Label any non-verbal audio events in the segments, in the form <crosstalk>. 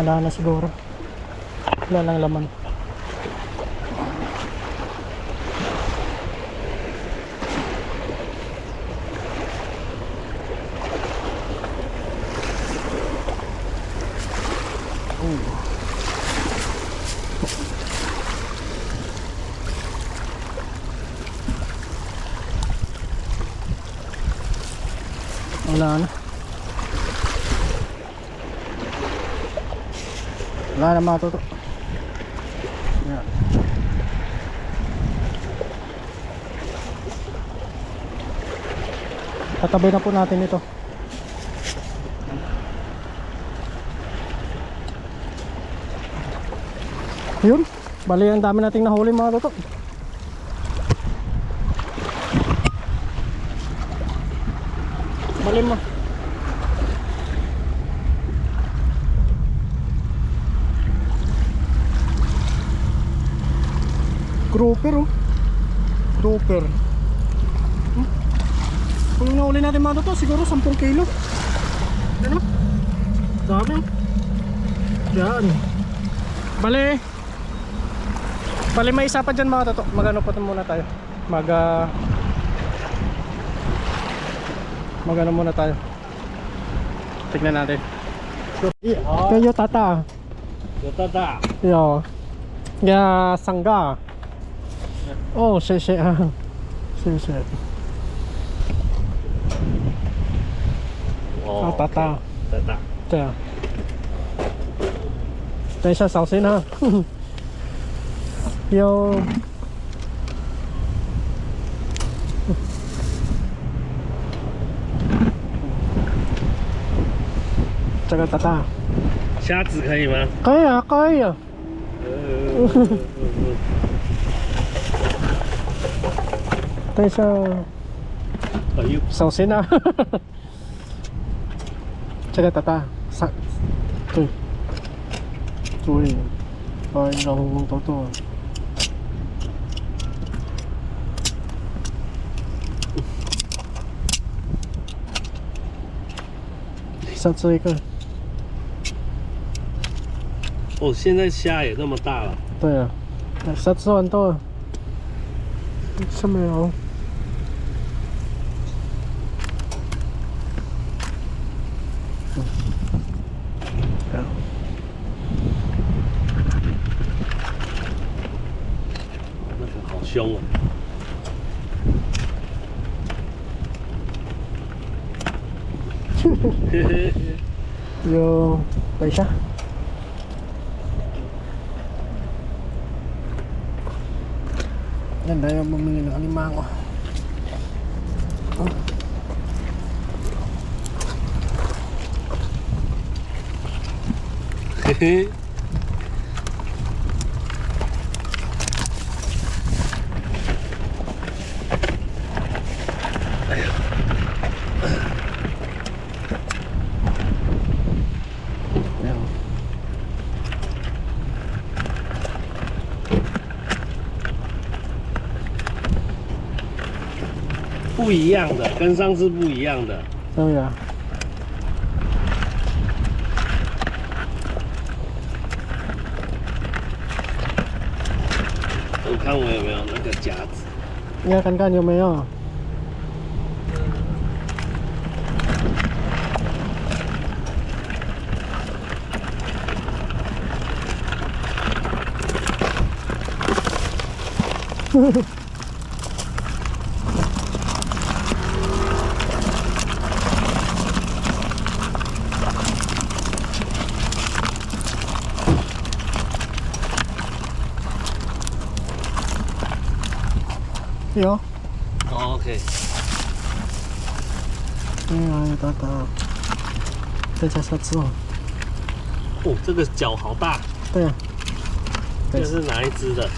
Wala na siguro. Wala lang laman. Wala na. Wala na matuto. Yan. Tatabay na po natin ito. Yun. Bali ang dami nating nahuli mga toto. Bali mo. Grouper oh. Grouper. Hmm? Kung nauli natin mga to, siguro 10 kilo. Ano? Dami. Yan. Bale. Bale may isa pa dyan mga to. Magano pa muna tayo. Mag uh, Magano muna tayo. Tignan natin. Ah. Kayo tata. Yo tata. Yo. Ya sangga. Oh, 谢谢啊。谢谢。啊，哦，大大。大大，对啊。等一下，小心啊！<laughs> 有。这个大大，虾子可以吗？可以啊，可以啊。等一下啊小心啊这个大大三对。注意不然你老公多多了像这一个。哦现在虾也这么大了。对啊虾吃完多了。上面有。好啊 <laughs> 有等一下。Yan tayo bumili ng alimango. Oh. 嘿 <laughs> 不一样的，跟上次不一样的。对呀、我看我有没有那个夹子。你要看看有没有。<laughs> 有，哦 OK，对啊，大大。再加下次哦。哦，这个脚好大，对啊，这是哪一只的？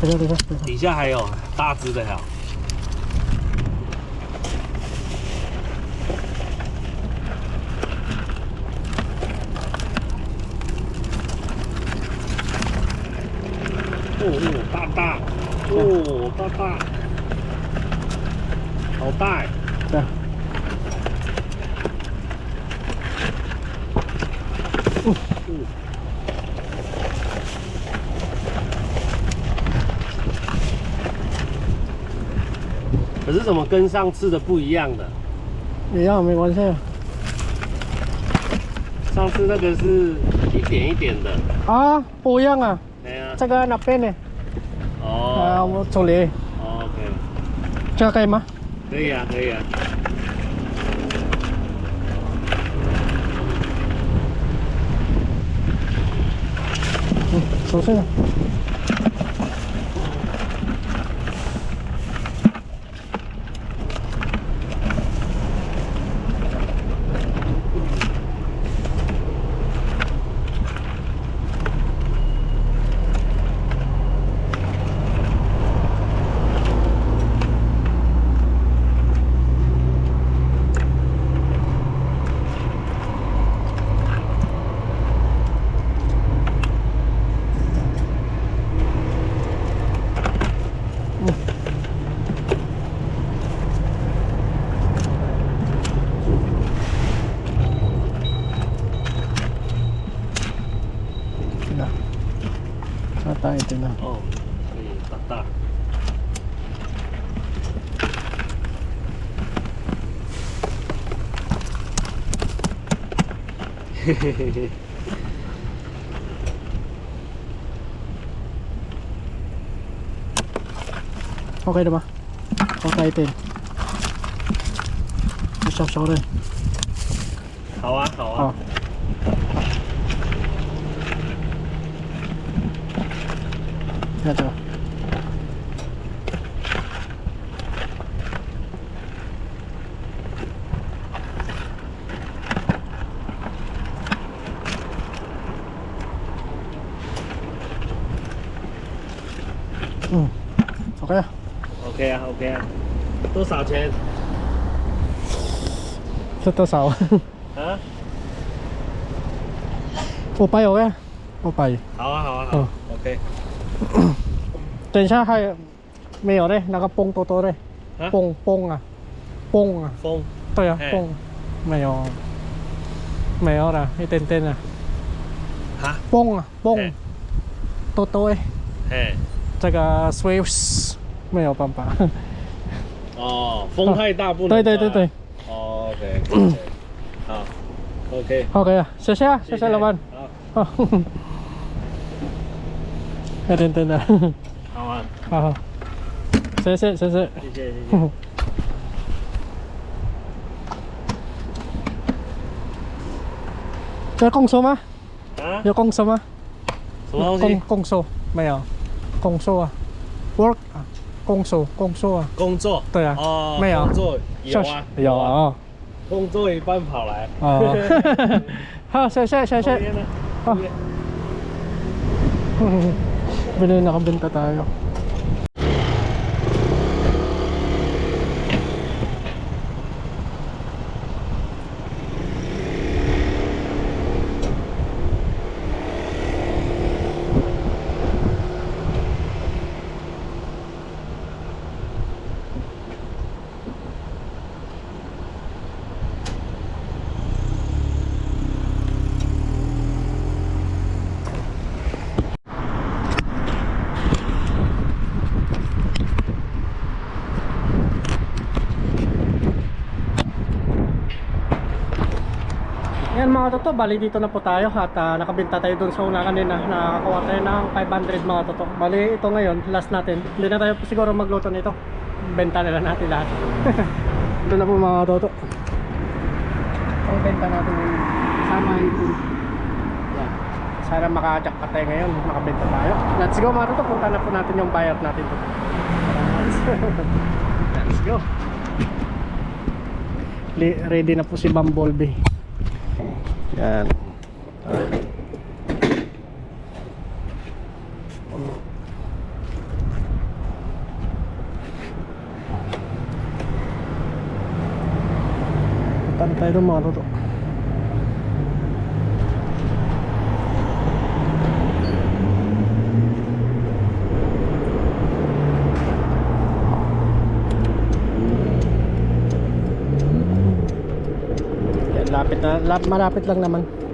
等一下，等一下，等一下。底下还有大只的呀。哦哦，大大，好大哎！对啊。嗯可是怎么跟上次的不一样的？一样没关系啊。上次那个是一点一点的，啊，不一样啊，哎呀、这个那边呢？mau soli. Okay. Tsaka kayo ma? Kaya, kaya. Susi na. ok 的吗？放大一倍你稍稍的。好啊好啊。那走Mm. Okay. ah. OK 啊，OK 啊。多少钱？ Sa to sao? 啊？ Upay okay. Upay. 好啊，好啊，哦好。OK。等一下还有没有嘞？那个崩多多嘞？啊崩崩啊，崩啊，风。对啊，哎崩没有，没有了，一点点啊，哈？崩啊崩哎，多多哎，嘿。 这个 Swift 没有办法。哦，风太大不能。对对对对。，哦，OK。OK 好，OK。 OK 啊，谢谢啊，谢谢老板。好，好，一点点的，好啊，好好，谢谢谢谢。谢谢谢谢。有公数吗？啊？有公数吗？公什么东西？公数没有， 公数啊，work 啊，公数公数啊，工作。对啊哦，没有工作有啊，有啊。哦工作一半跑来。哦，好，谢谢谢谢。抽烟呢？哦抽烟 Bili nakabenta tayo. Yan mga toto, bali dito na po tayo at ah, nakabenta tayo dun sa una kanina. Nakakuha tayo ng 500 mga toto. Bali ito ngayon, last natin. Hindi na tayo siguro magluto nito. Benta na lang natin lahat. <laughs> ito na po mga toto. Ang benta natin ngayon. Sama yung Yan. Sana makajakpat tayo ngayon. Makabenta tayo. Let's go mga toto. Punta na po natin yung buyer natin to. <laughs> Let's go. Ready na po si Bumblebee. Yan. Tayo ng mga luto. Yan, lapit na, lap, malapit lang naman.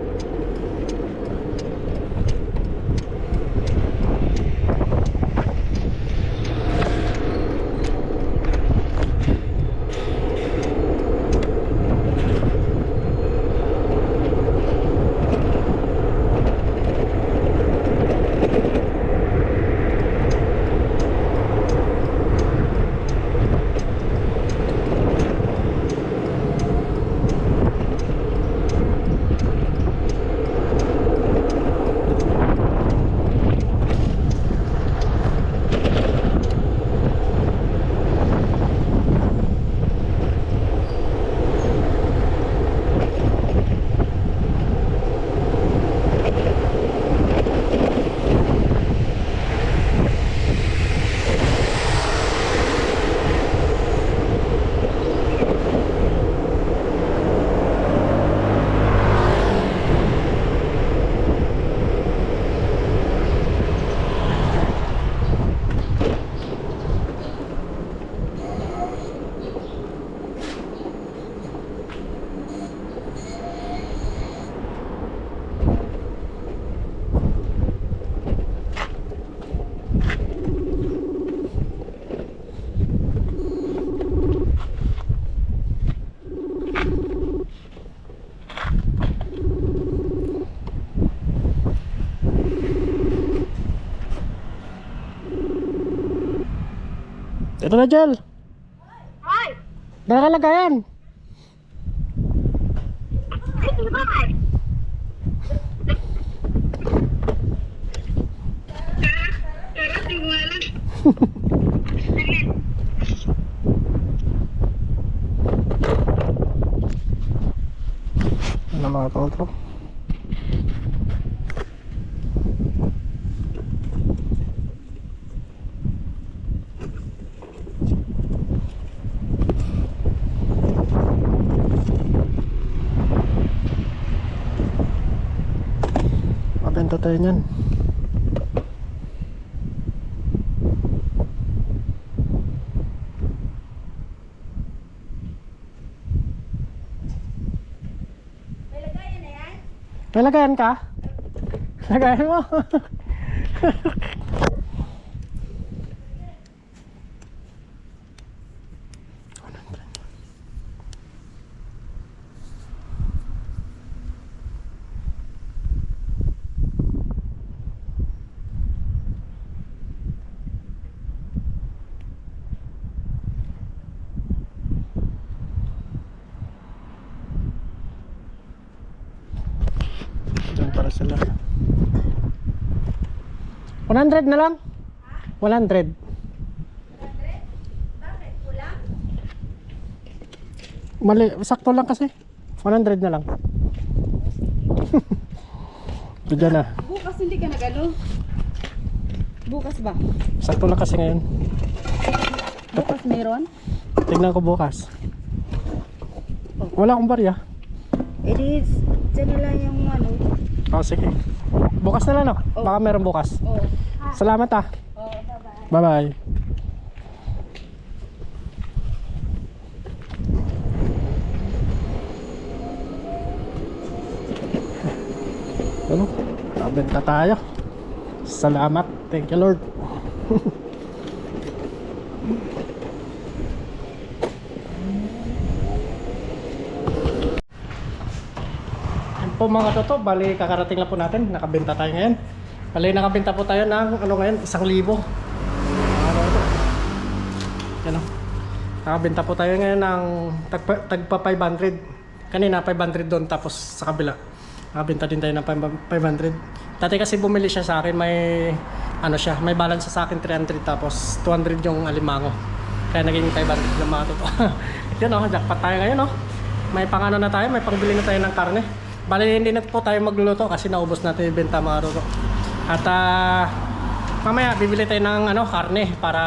Ito na, Jel. Hoy! Nakalagayan. Ano mga totoo? Tayo niyan. May lagayan ka? Lagayan mo. <laughs> Diyan para sila. 100 na lang? 100. Mali, sakto lang kasi. 100 na lang. <laughs> Dyan na. Bukas hindi ka nagano? Bukas ba? Sakto lang kasi ngayon. Bukas meron? Tignan ko bukas. Wala akong barya. Eh di, dyan na lang yung ano. Oh, sige. Bukas na lang, no? Baka meron bukas. Oh. Salamat ah. Oh, bye-bye. Bye-bye. Ano? Nabenta tayo. Salamat. Thank you Lord. <laughs> po mga toto, bali kakarating lang po natin, nakabenta tayo ngayon. Bali nakabenta po tayo ng ano ngayon, isang libo. Ano ito? Yan o. Nakabenta po tayo ngayon ng tagpa, tagpa 500. Kanina 500 doon tapos sa kabila. Nakabenta din tayo ng 500. Dati kasi bumili siya sa akin may ano siya, may balance sa akin 300 tapos 200 yung alimango. Kaya naging 500 lang mga totoo. <laughs> Yun o, jackpot tayo ngayon o. May pangano na tayo, may pangbili na tayo ng karne. Bali hindi na po tayo magluluto kasi naubos natin yung benta mga totoo. At ah, mamaya bibili tayo ng ano, karne para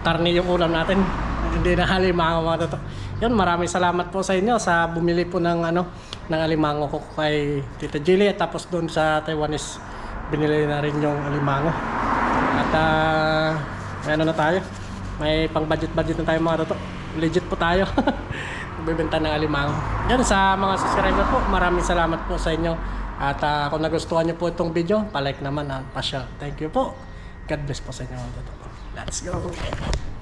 karne yung ulam natin. <laughs> Hindi na halimango mga totoo. Yun, maraming salamat po sa inyo sa bumili po ng ano ng alimango ko kay Tita Jilly at tapos doon sa Taiwanese binili na rin yung alimango. At may ano na tayo. May pang budget budget na tayo mga totoo. Legit po tayo. <laughs> Bibenta ng alimango. Yan sa mga subscriber po, maraming salamat po sa inyo. At ah, kung nagustuhan niyo po itong video, palike naman at pa-share. Thank you po. God bless po sa inyo. Let's go.